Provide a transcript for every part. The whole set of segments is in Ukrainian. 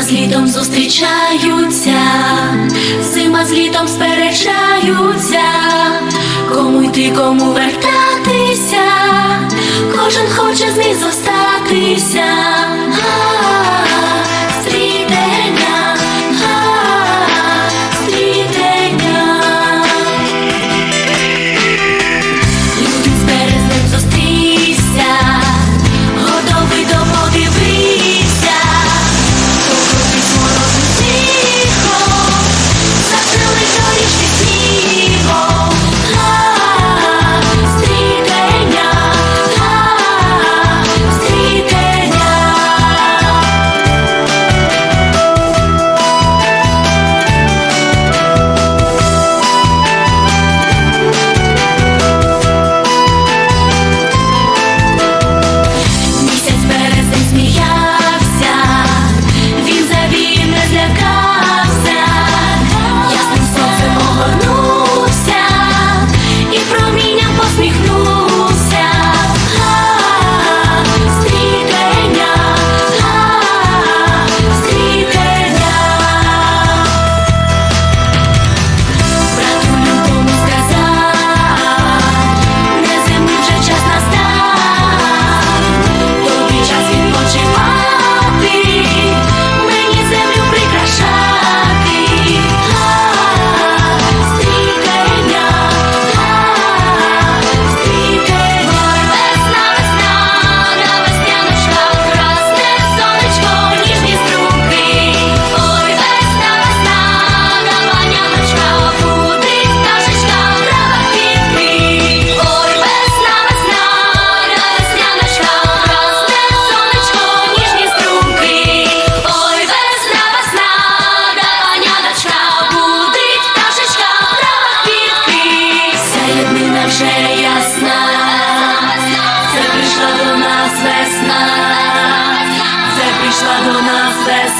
З літом зустрічаються, зима з літом сперечаються, кому йти, кому вертатися, кожен хоче з них зостатися.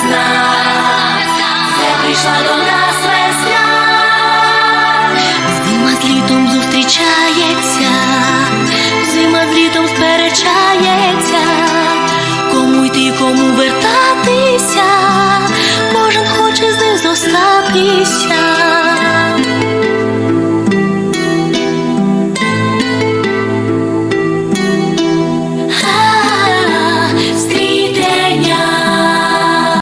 весна, це прийшла до.